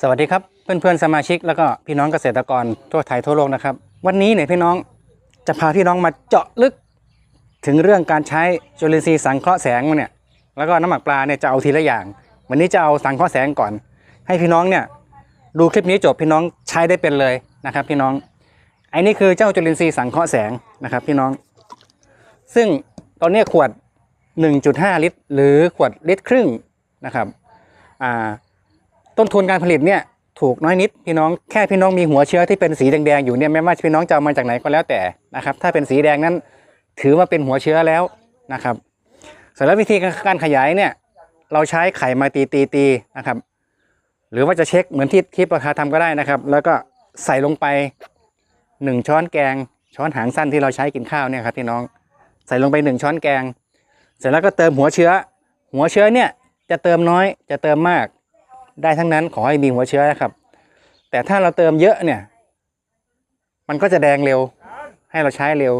สวัสดีครับเพื่อนๆสมาชิกแล้วก็พี่น้องเกษตรกรทั่วไทยทั่วโลกนะครับ วันนี้เนี่ยพี่น้องจะพาพี่น้องมาเจาะลึกถึงเรื่องการใช้จุลินทรีย์สังเคราะห์แสงเนี่ยแล้วก็น้ำหมักปลาเนี่ยจะเอาทีละอย่าง วันนี้จะเอาสังเคราะห์แสงก่อน ให้พี่น้องเนี่ยดูคลิปนี้จบพี่น้องใช้ได้เป็นเลยนะครับ พี่น้องไอ้นี่คือเจ้าจุลินทรีย์สังเคราะห์แสงนะครับ พี่น้อง ซึ่งตอนนี้ขวด 1.5 ลิตร หรือขวดลิตรครึ่ง นะครับอ่าต้นทุนการผลิตเนี่ยถูกน้อยนิดพี่น้องแค่พี่น้องมีหัวเชื้อที่เป็นสีแดงๆอยู่เนี่ยไม่ว่าพี่น้องจะเอามาจากไหนก็แล้วแต่นะครับ ถ้าเป็นสีแดงนั้นถือว่าเป็นหัวเชื้อแล้วนะครับสำหรับวิธีการขยายเนี่ยเราใช้ไข่มาตีตีตีนะครับ หรือว่าจะเช็คเหมือนที่คลิปราคาทำก็ได้นะครับ แล้วก็ใส่ลงไปหนึ่งช้อนแกง ช้อนหางสั้นที่เราใช้กินข้าวเนี่ยครับพี่น้องใส่ลงไปหนึ่งช้อนแกง เสร็จแล้วก็เติมหัวเชื้อ หัวเชื้อเนี่ย จะเติมน้อยจะเติมมาก ได้ทั้งนั้นขอให้มีหัวเชื้อนะครับ แต่ถ้าเราเติมเยอะเนี่ย มันก็จะแดงเร็ว ให้เราใช้เร็ว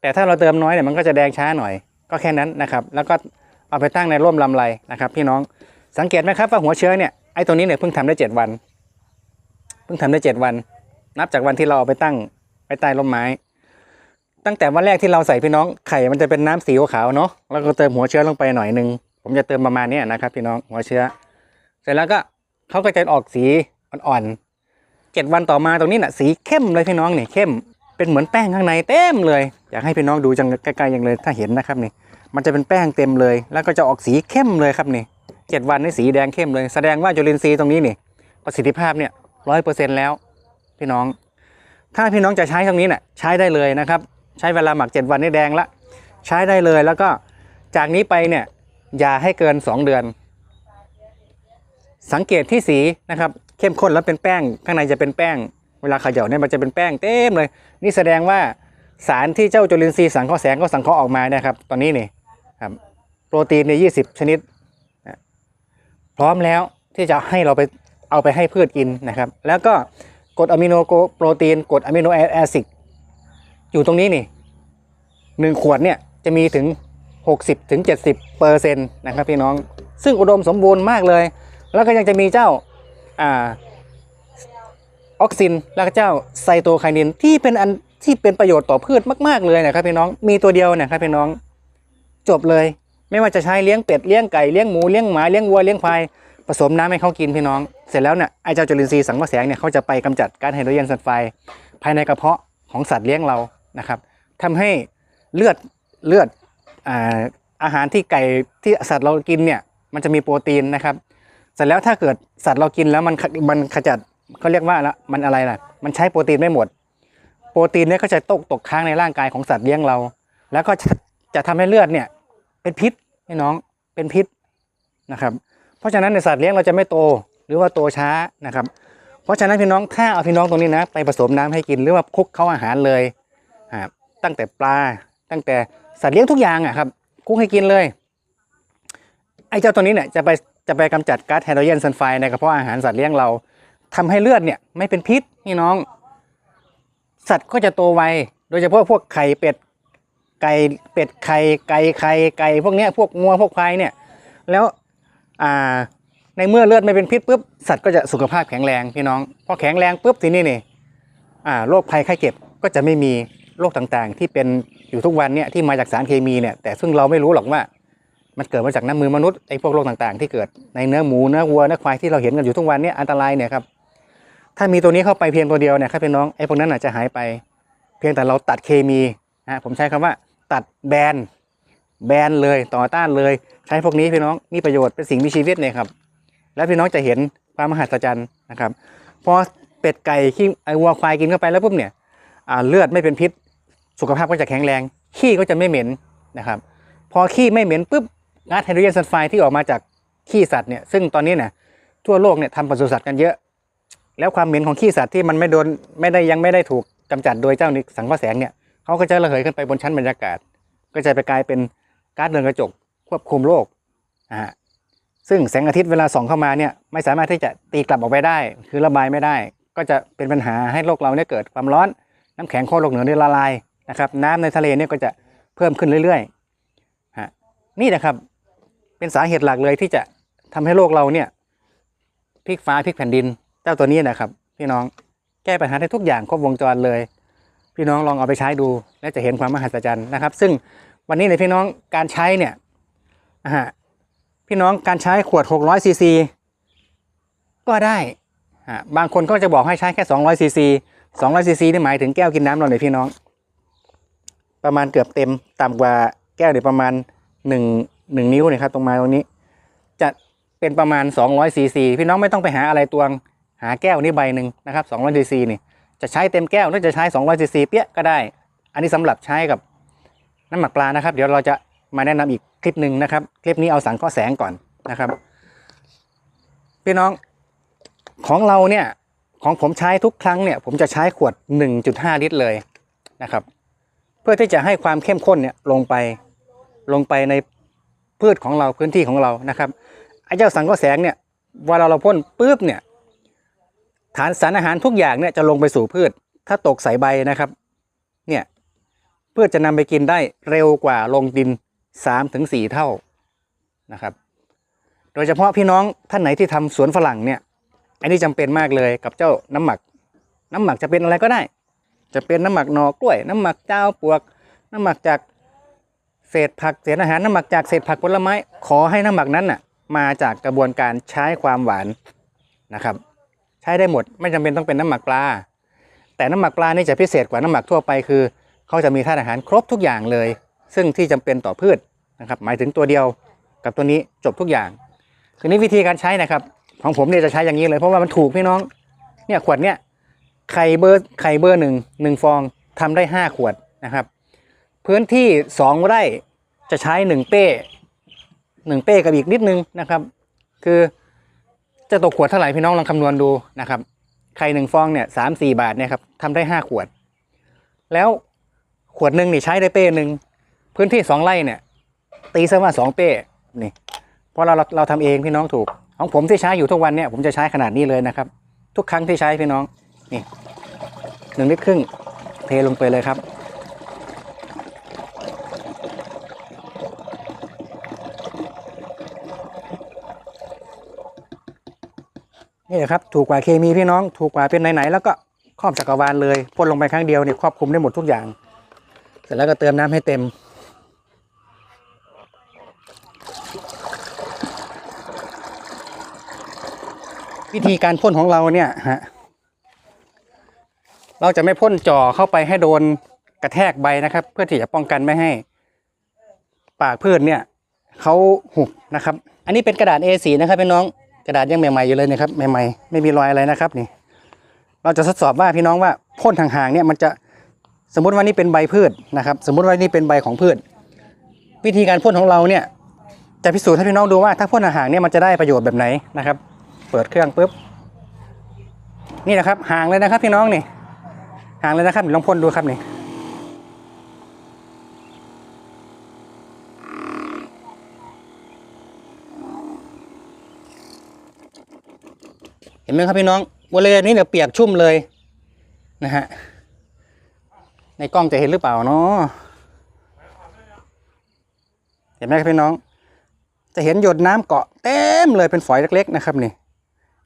แต่ถ้าเราเติมน้อยเนี่ยมันก็จะแดงช้าหน่อย ก็แค่นั้นนะครับ แล้วก็เอาไปตั้งในร่มลำไรนะครับ พี่น้องสังเกตไหมครับว่าหัวเชื้อเนี่ยไอ้ตัวนี้เนี่ยเพิ่งทำได้เจ็ดวัน เพิ่งทำได้เจ็ดวัน นับจากวันที่เราเอาไปตั้งไปใต้ร่มไม้ ตั้งแต่วันแรกที่เราใส่พี่น้องไข่มันจะเป็นน้ำสีขาวเนาะแล้วก็เติมหัวเชื้อลงไปหน่อยนึง ผมจะเติมประมาณนี้นะครับ พี่น้องหัวเชื้อ เสร็จแล้วก็เขาก็จะออกสีอ่อนๆเจ็ดวันต่อมาตรงนี้น่ะสีเข้มเลยพี่น้องนี่เข้มเป็นเหมือนแป้งข้างในเต็มเลย อยากให้พี่น้องดูจังใกล้ๆอย่างเลยถ้าเห็นนะครับนี่ มันจะเป็นแป้งเต็มเลย แล้วก็จะออกสีเข้มเลยครับนี่เจ็ดวันนี่สีแดงเข้มเลย แสดงว่าจุลินทรีย์ตรงนี้นี่ ประสิทธิภาพเนี่ยร้อยเปอร์เซ็นแล้ว พี่น้อง ถ้าพี่น้องจะใช้ตรงนี้น่ะใช้ได้เลยนะครับ ใช้เวลาหมักเจ็ดวันนี่แดงละ ใช้ได้เลยแล้วก็จากนี้ไปเนี่ย อย่าให้เกินสองเดือน สังเกตที่สีนะครับ เข้มข้นแล้วเป็นแป้ง ข้างในจะเป็นแป้ง เวลาเขย่าเนี่ยมันจะเป็นแป้งเต็มเลย นี่แสดงว่าสารที่เจ้าจุลินทรีย์สังเคราะห์แสงก็สังเคราะห์ออกมานะครับ ตอนนี้นี่ครับ โปรตีนในยี่สิบชนิด พร้อมแล้วที่จะให้เราไปเอาไปให้พืชกินนะครับ แล้วก็กรดอะมิโนโปรตีนกรดอะมิโนแอซิดอยู่ตรงนี้นี่หนึ่งขวดเนี่ยจะมีถึง 60ถึง70เปอร์เซ็นต์นะครับพี่น้อง ซึ่งอุดมสมบูรณ์มากเลย แล้วก็ยังจะมีเจ้าอ่าออกซิน แล้วก็เจ้าไซโตไคนินที่เป็นอันที่เป็นประโยชน์ต่อพืชมาก ๆ เลยนะครับพี่น้อง มีตัวเดียวนะครับพี่น้อง จบเลย ไม่ว่าจะใช้เลี้ยงเป็ด เลี้ยงไก่ เลี้ยงหมู เลี้ยงหมา เลี้ยงวัว เลี้ยงควาย ผสมน้ำให้เขากินพี่น้อง เสร็จแล้วเนี่ยไอเจ้าจุลินทรีย์สังเคราะห์แสงเนี่ยเขาจะไปกำจัดกาซไฮโดรเจนซัลไฟด์ภายในกระเพาะของสัตว์เลี้ยงเรา นะครับทำให้เลือดเลือด อาหารที่ไก่ที่สัตว์เรากินเนี่ยมันจะมีโปรตีนนะครับเสร็จแล้วถ้าเกิดสัตว์เรากินแล้วมันมันขจัดเขาเรียกว่าละมันอะไรล่ะ มันใช้โปรตีนไม่หมด โปรตีนเนี่ยก็จะตกตกค้างในร่างกายของสัตว์เลี้ยงเรา แล้วก็จะจะทำให้เลือดเนี่ยเป็นพิษพี่น้องเป็นพิษนะครับ เพราะฉะนั้นในสัตว์เลี้ยงเราจะไม่โตหรือว่าโตช้านะครับ เพราะฉะนั้นพี่น้องถ้าเอาพี่น้องตรงนี้นะ ไปผสมน้ำให้กินหรือว่าคุกเข้าอาหารเลยตั้งแต่ปลาตั้งแต่ สัตว์เลี้ยงทุกอย่างอะครับคลุกให้กินเลย ไอ้เจ้าตัวนี้เนี่ยจะไปจะไปกำจัดก๊าซไฮโดรเจนซัลไฟด์ในกระเพาะอาหารสัตว์เลี้ยงเราทำให้เลือดเนี่ยไม่เป็นพิษพี่น้อง สัตว์ก็จะโตไวโดยเฉพาะพวกไข่เป็ดไก่เป็ดไข่ไก่ไข่ไก่พวกเนี้ยพวกงัวพวกควายเนี่ย แล้วอ่าในเมื่อเลือดไม่เป็นพิษปุ๊บสัตว์ก็จะสุขภาพแข็งแรงพี่น้องพอแข็งแรงปุ๊บทีนี้นี่อ่าโรคภัยไข้เจ็บก็จะไม่มี โรคต่างๆ ที่เป็นอยู่ทุกวันเนี่ยที่มาจากสารเคมีเนี่ยแต่ซึ่งเราไม่รู้หรอกว่า มันเกิดมาจากน้ำมือมนุษย์ไอ้พวกโรคต่างๆ ที่เกิดในเนื้อหมูเนื้อวัวเนื้อควายที่เราเห็นกันอยู่ทุกวันเนี่ยอันตรายเนี่ยครับถ้ามีตัวนี้เข้าไปเพียงตัวเดียวเนี่ยครับพี่น้องไอ้พวกนั้นอาจจะหายไป เพียงแต่เราตัดเคมีนะฮะผมใช้คำว่า ตัดแบนแบนเลยต่อต้านเลย ใช้พวกนี้พี่น้องมีประโยชน์เป็นสิ่งมีชีวิตเนี่ยครับแล้วพี่น้องจะเห็นความมหัศจรรย์นะครับพอเป็ดไก่ขี้ไอวัวควายกินเข้าไปแล้วปุ๊บเนี่ยเลือดไม่เป็นพิษ สุขภาพก็จะแข็งแรง ขี้ก็จะไม่เหม็นนะครับ พอขี้ไม่เหม็นปุ๊บก๊าซไฮโดรเจนซัลไฟด์ที่ออกมาจากขี้สัตว์เนี่ยซึ่งตอนนี้เนี่ยทั่วโลกเนี่ยทำปศุสัตว์กันเยอะ แล้วความเหม็นของขี้สัตว์ที่มันไม่โดนไม่ได้ยังไม่ได้ถูกกำจัดโดยเจ้าสังเคราะห์แสงเนี่ยเขาก็จะระเหยขึ้นไปบนชั้นบรรยากาศ ก็จะไปกลายเป็นก๊าซเรือนกระจกควบคุมโลกนะฮะซึ่งแสงอาทิตย์เวลาส่องเข้ามาเนี่ยไม่สามารถที่จะตีกลับออกไปได้ คือระบายไม่ได้ ก็จะเป็นปัญหาให้โลกเราเนี่ยเกิดความร้อนน้ำแข็งขั้วโลกเหนือเนี่ยละลาย นะครับ น้ำในทะเลเนี่ยก็จะเพิ่มขึ้นเรื่อยๆฮะนี่นะครับ เป็นสาเหตุหลักเลยที่จะทำให้โลกเราเนี่ยพลิกฟ้าพลิกแผ่นดินเจ้าตัวนี้นะครับ พี่น้องแก้ปัญหาได้ทุกอย่างครบวงจรเลย พี่น้องลองเอาไปใช้ดู แล้วจะเห็นความมหัศจรรย์นะครับ ซึ่งวันนี้เนี่ยพี่น้องการใช้เนี่ยฮะพี่น้องการใช้ขวด600ซีซีก็ได้อะบางคนก็จะบอกให้ใช้แค่200ซีซี200ซีซีนี่หมายถึงแก้วกินน้ำเราเนี่ยพี่น้อง ประมาณเกือบเต็มต่ำกว่าแก้วเนี่ยประมาณหนึ่งหนึ่งนิ้วเนี่ยครับตรงมาตรงนี้ จะเป็นประมาณ200ซีซีพี่น้องไม่ต้องไปหาอะไรตวงหาแก้วนี่ใบหนึ่งนะครับ200ซีซีนี่จะใช้เต็มแก้วหรือจะใช้200ซีซีเปี้ยก็ได้ อันนี้สำหรับใช้กับน้ำหมักปลานะครับ เดี๋ยวเราจะมาแนะนำอีกคลิปหนึ่งนะครับ คลิปนี้เอาสังเคราะห์แสงก่อนนะครับ พี่น้องของเราเนี่ยของผมใช้ทุกครั้งเนี่ย ผมจะใช้ขวด 1.5 ลิตรเลยนะครับ พื่อที่จะให้ความเข้มข้นเนี่ยลงไปลงไปในพืชของเราพื้นที่ของเรานะครับไอ้เจ้าสังเคราะห์แสงเนี่ยเวลาเราพ่นปุ๊บเนี่ยฐานสารอาหารทุกอย่างเนี่ยจะลงไปสู่พืช ถ้าตกใส่ใบนะครับเนี่ยพืชจะนำไปกินได้เร็วกว่าลงดิน3-4ถึงเท่านะครับ โดยเฉพาะพี่น้องท่านไหนที่ทำสวนฝรั่งเนี่ยอันนี้จำเป็นมากเลยกับเจ้าน้ำหมัก น้ำหมักจะเป็นอะไรก็ได้ จะเป็นน้ำหมักหนอกล้วย น้ำหมักเจ้าปวก น้ำหมักจากเศษผักเศษอาหารน้ำหมักจากเศษผักผลไม้ ขอให้น้ำหมักนั้นน่ะมาจากกระบวนการใช้ความหวานนะครับ ใช้ได้หมดไม่จำเป็นต้องเป็นน้ำหมักปลา แต่น้ำหมักปลานี่จะพิเศษกว่าน้ำหมักทั่วไปคือเขาจะมีธาตุอาหารครบทุกอย่างเลย ซึ่งที่จำเป็นต่อพืชนะครับ หมายถึงตัวเดียวกับตัวนี้จบทุกอย่างทีนี้วิธีการใช้นะครับ ของผมเนี่ยจะใช้อย่างนี้เลยเพราะว่ามันถูกพี่น้องเนี่ยขวดเนี่ย ไข่เบอร์ไข่เบอร์หนึ่งหนึ่งฟองทำได้ห้าขวดนะครับ พื้นที่สองไร่จะใช้หนึ่งเป้หนึ่งเป้กับอีกนิดนึงนะครับ คือจะตกขวดเท่าไหร่พี่น้องลองคำนวณดูนะครับไข่หนึ่งฟองเนี่ยสามสี่บาทเนี่ยครับทำได้ห้าขวด แล้วขวดหนึ่งนี่ใช้ได้เป้หนึ่งพื้นที่สองไร่เนี่ย ตีซะว่าสองเป้นี่เพราะเราเราเราทำเองพี่น้องถูก ของผมที่ใช้อยู่ทุกวันเนี่ยผมจะใช้ขนาดนี้เลยนะครับ ทุกครั้งที่ใช้พี่น้อง นี่หนึ่งลิตรครึ่งเทลงไปเลยครับนี่แหละครับถูกกว่าเคมีพี่น้องถูกกว่าเป็นไหนๆแล้วก็ครอบจักรวาลเลยพ่นลงไปครั้งเดียวเนี่ยครอบคลุมได้หมดทุกอย่าง เสร็จแล้วก็เติมน้ำให้เต็ม วิธีการพ่นของเราเนี่ยฮะ เราจะไม่พ่นจ่อเข้าไปให้โดนกระแทกใบนะครับ เพื่อที่จะป้องกันไม่ให้ปากพืชเนี่ยเขาหุบนะครับ อันนี้เป็นกระดาษ A4 นะครับพี่น้องกระดาษยังใหม่ๆอยู่เลยนะครับใหม่ๆไม่มีรอยอะไรนะครับนี่ เราจะทดสอบว่าพี่น้องว่าพ่นห่างๆเนี่ยมันจะสมมติว่านี่เป็นใบพืชนะครับ สมมติว่านี่เป็นใบของพืช วิธีการพ่นของเราเนี่ยจะพิสูจน์ให้พี่น้องดูว่าถ้าพ่นห่างๆเนี่ยมันจะได้ประโยชน์แบบไหนนะครับ เปิดเครื่องปุ๊บนี่นะครับห่างเลยนะครับพี่น้องนี่ห่างเลยนะครับลองพ่นดูครับนี่เห็นไหมครับพี่น้องบริเวณนี้เนี่ยเปียกชุ่มเลยนะฮะในกล้องจะเห็นหรือเปล่าเนาะเห็นไหมครับพี่น้อง จะเห็นหยดน้ำเกาะเต็มเลยเป็นฝอยเล็กๆนะครับนี่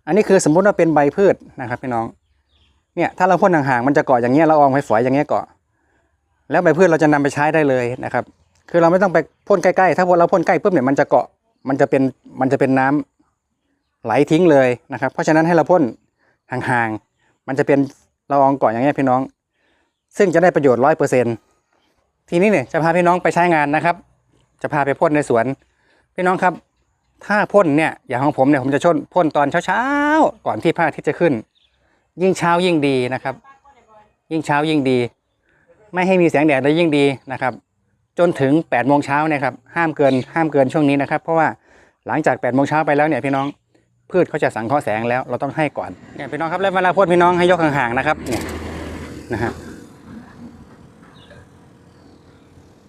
อันนี้คือสมมุติว่าเป็นใบพืชนะครับพี่น้อง เนี่ยถ้าเราพ่นห่างๆมันจะเกาะอย่างเงี้ยเราเอาไม้ฝอยอย่างเงี้ยเกาะ แล้วใบพืชเราจะนำไปใช้ได้เลยนะครับ คือเราไม่ต้องไปพ่นใกล้ๆ ถ้าเราพ่นใกล้ปุ๊บเนี่ยมันจะเกาะมันจะเป็นมันจะเป็นน้ำไหลทิ้งเลยนะครับ เพราะฉะนั้นให้เราพ่นห่างๆมันจะเป็นละอองเกาะอย่างเงี้ยพี่น้อง ซึ่งจะได้ประโยชน์ร้อยเปอร์เซ็นทีนี้เนี่ยจะพาพี่น้องไปใช้งานนะครับ จะพาไปพ่นในสวน พี่น้องครับ ถ้าพ่นเนี่ยอย่างของผมเนี่ยผมจะชนพ่นตอนเช้าๆก่อนที่พระอาทิตย์จะขึ้น ยิ่งเช้ายิ่งดีนะครับ ยิ่งเช้ายิ่งดี ไม่ให้มีแสงแดดเลยยิ่งดีนะครับ จนถึง8ปดโมงเช้านี่ยครับห้ามเกินห้ามเกินช่วงนี้นะครับ เพราะว่าหลังจาก8ปดโมงเช้าไปแล้วเนี่ยพี่น้องพืชเขาจะสังเคราะห์แสงแล้วเราต้องให้ก่อนเนี่ยพี่น้องครับแล้วเวลาพ่นพี่น้องให้ยกห่างๆนะครับเนี่ยนะฮะ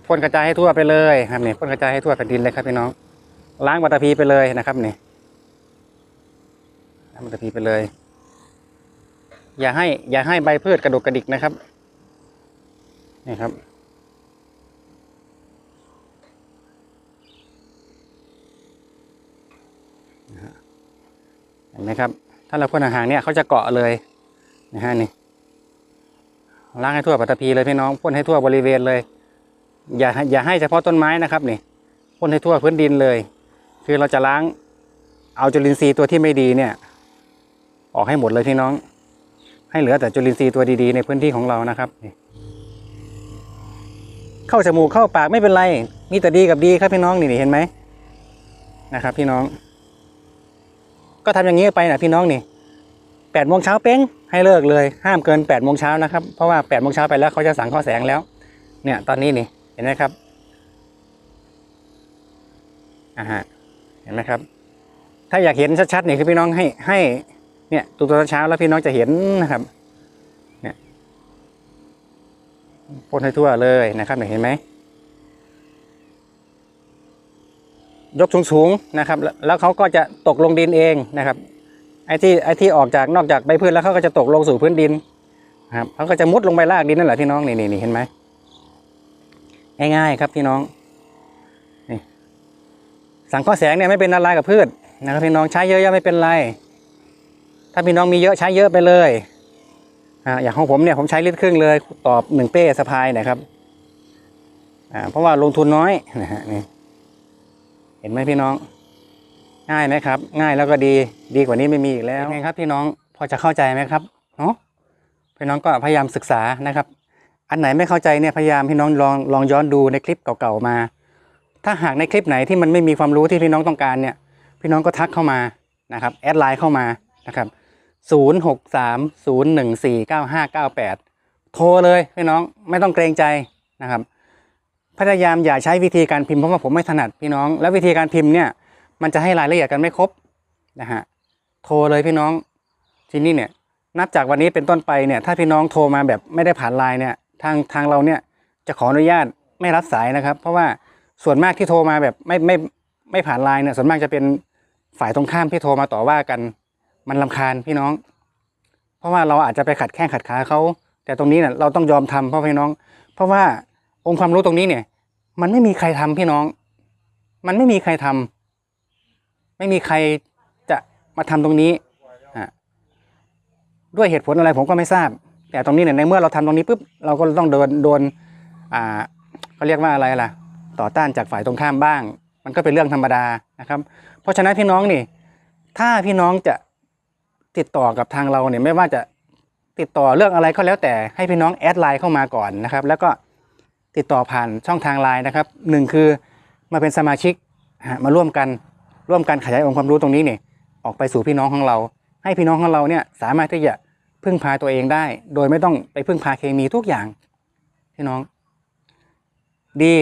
พ่นกระจายให้ทั่วไปเลยครับเนี่ยพ่นกระจายให้ทั่วแผ่นดินเลยครับพี่น้อง ล้างวัตพีไปเลยนะครับเนี่ยล้างวัตพีไปเลย อย่าให้ อย่าให้ใบพืชกระดกกระดิกนะครับ นี่ครับ เห็นไหมครับ ถ้าเราพ่นห่างๆเนี่ยเขาจะเกาะเลยนะฮะนี่ล้างให้ทั่วปัตตภีเลยพี่น้องพ่นให้ทั่วบริเวณเลย อย่าอย่าให้เฉพาะต้นไม้นะครับนี่พ่นให้ทั่วพื้นดินเลย คือเราจะล้างเอาจุลินทรีย์ตัวที่ไม่ดีเนี่ย ออกให้หมดเลยพี่น้อง ให้เหลือแต่จุลินทรีย์ตัวดีๆในพื้นที่ของเรานะครับ เข้าจมูกเข้าปากไม่เป็นไร มีแต่ดีกับดีครับพี่น้องนี่เห็นไหมนะครับ พี่น้อง ก็ทำอย่างนี้ไปนะพี่น้องนี่แปดโมงเช้าเป้งให้เลิกเลยห้ามเกินแปดโมงเช้านะครับเพราะว่าแปดโมงเช้าไปแล้วเขาจะสั่งข้อแสงแล้ว เนี่ยตอนนี้นี่เห็นไหมครับอ่าฮะเห็นไหมครับ ถ้าอยากเห็นชัดๆนี่คือพี่น้องให้ให้ เนี่ยตัวตัวเช้าแล้วพี่น้องจะเห็นนะครับเนี่ยพ่นให้ทั่วเลยนะครับเห็นไหมยกสูงๆนะครับ แล้วเขาก็จะตกลงดินเองนะครับไอ้ที่ไอ้ที่ออกจากนอกจากใบพืชแล้วเขาก็จะตกลงสู่พื้นดินนะครับเขาก็จะมุดลงไปลากดินนั่นแหละพี่น้องนี่นี่นี่เห็นไหมง่ายๆครับพี่น้องนี่สังเคราะห์แสงเนี่ยไม่เป็นอะไรกับพืชนะครับพี่น้องใช้เยอะๆไม่เป็นไร ถ้าพี่น้องมีเยอะใช้เยอะไปเลยอ่าอย่างของผมเนี่ยผมใช้ลิตรครึ่งเลยตอบหนึ่งเป้สะพายนะครับอ่าเพราะว่าลงทุนน้อยนะฮะนี่เห็นไหมพี่น้อง ง่ายไหมครับ ง่ายแล้วก็ดีดีกว่านี้ไม่มีอีกแล้วไงครับ พี่น้องพอจะเข้าใจไหมครับเนาะพี่น้องก็พยายามศึกษานะครับ อันไหนไม่เข้าใจเนี่ยพยายามพี่น้องลองลองย้อนดูในคลิปเก่าๆมา ถ้าหากในคลิปไหนที่มันไม่มีความรู้ที่พี่น้องต้องการเนี่ย พี่น้องก็ทักเข้ามานะครับแอดไลน์เข้ามานะครับ ศูนย์หกสามศูนย์หนึ่งสี่เก้าห้าเก้าแปดโทรเลยพี่น้องไม่ต้องเกรงใจนะครับ พยายามอย่าใช้วิธีการพิมพ์เพราะว่าผมไม่ถนัดพี่น้อง แล้ววิธีการพิมพ์เนี่ย มันจะให้รายละเอียดกันไม่ครบนะฮะโทรเลยพี่น้องทีนี้เนี่ย นับจากวันนี้เป็นต้นไปเนี่ย ถ้าพี่น้องโทรมาแบบไม่ได้ผ่านไลน์เนี่ยทางทางเราเนี่ยจะขออนุญาตไม่รับสายนะครับ เพราะว่าส่วนมากที่โทรมาแบบไม่ไม่ไม่ผ่านไลน์เนี่ยส่วนมากจะเป็นฝ่ายตรงข้ามที่โทรมาต่อว่ากัน มันลำคาญพี่น้อง เพราะว่าเราอาจจะไปขัดแข้งขัดขาเขาแต่ตรงนี้เนี่ยเราต้องยอมทำเพราะพี่น้อง เพราะว่าองค์ความรู้ตรงนี้เนี่ย มันไม่มีใครทำพี่น้อง มันไม่มีใครทำไม่มีใครจะมาทำตรงนี้ด้วยเหตุผลอะไรผมก็ไม่ทราบ แต่ตรงนี้เนี่ยในเมื่อเราทำตรงนี้ปุ๊บเราก็ต้องโดนโดนอ่าเขาเรียกว่าอะไรล่ะ ต่อต้านจากฝ่ายตรงข้ามบ้าง มันก็เป็นเรื่องธรรมดานะครับ เพราะฉะนั้นพี่น้องนี่ ถ้าพี่น้องจะ ติดต่อกับทางเราเนี่ยไม่ว่าจะติดต่อเรื่องอะไรก็แล้วแต่ให้พี่น้องแอดไลน์เข้ามาก่อนนะครับ แล้วก็ติดต่อผ่านช่องทางไลน์นะครับหนึ่งคือมาเป็นสมาชิกมาร่วมกันร่วมกันขยายองค์ความรู้ตรงนี้เนี่ยออกไปสู่พี่น้องของเรา ให้พี่น้องของเราเนี่ยสามารถที่จะพึ่งพาตัวเองได้ โดยไม่ต้องไปพึ่งพาเคมีทุกอย่างพี่น้อง ดี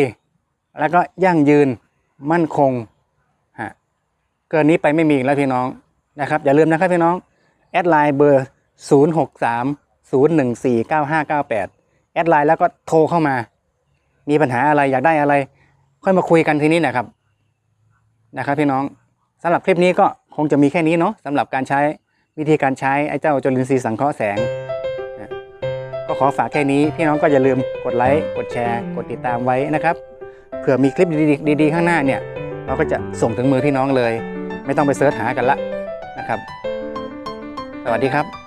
แล้วก็ยั่งยืนมั่นคงฮะเกินนี้ไปไม่มีอีกแล้วพี่น้องนะครับ อย่าลืมนะครับพี่น้อง แอดไลน์เบอร์ 0 6 3 0 1 4 9 5 9 8 แอดไลน์แล้วก็โทรเข้ามา มีปัญหาอะไรอยากได้อะไร ค่อยมาคุยกันทีนี้นะครับนะครับพี่น้องสำหรับคลิปนี้ก็คงจะมีแค่นี้เนาะสำหรับการใช้วิธีการใช้ไอ้เจ้าจุลินทรีย์สังเคราะห์แสง ก็ขอฝากแค่นี้พี่น้องก็อย่าลืมกดไลค์กดแชร์ กดติดตามไว้นะครับเผื่อมีคลิปดีๆ ข้างหน้าเนี่ย เราก็จะส่งถึงมือพี่น้องเลย ไม่ต้องไปเสิร์ชหากันละนะครับ วัสดีครับ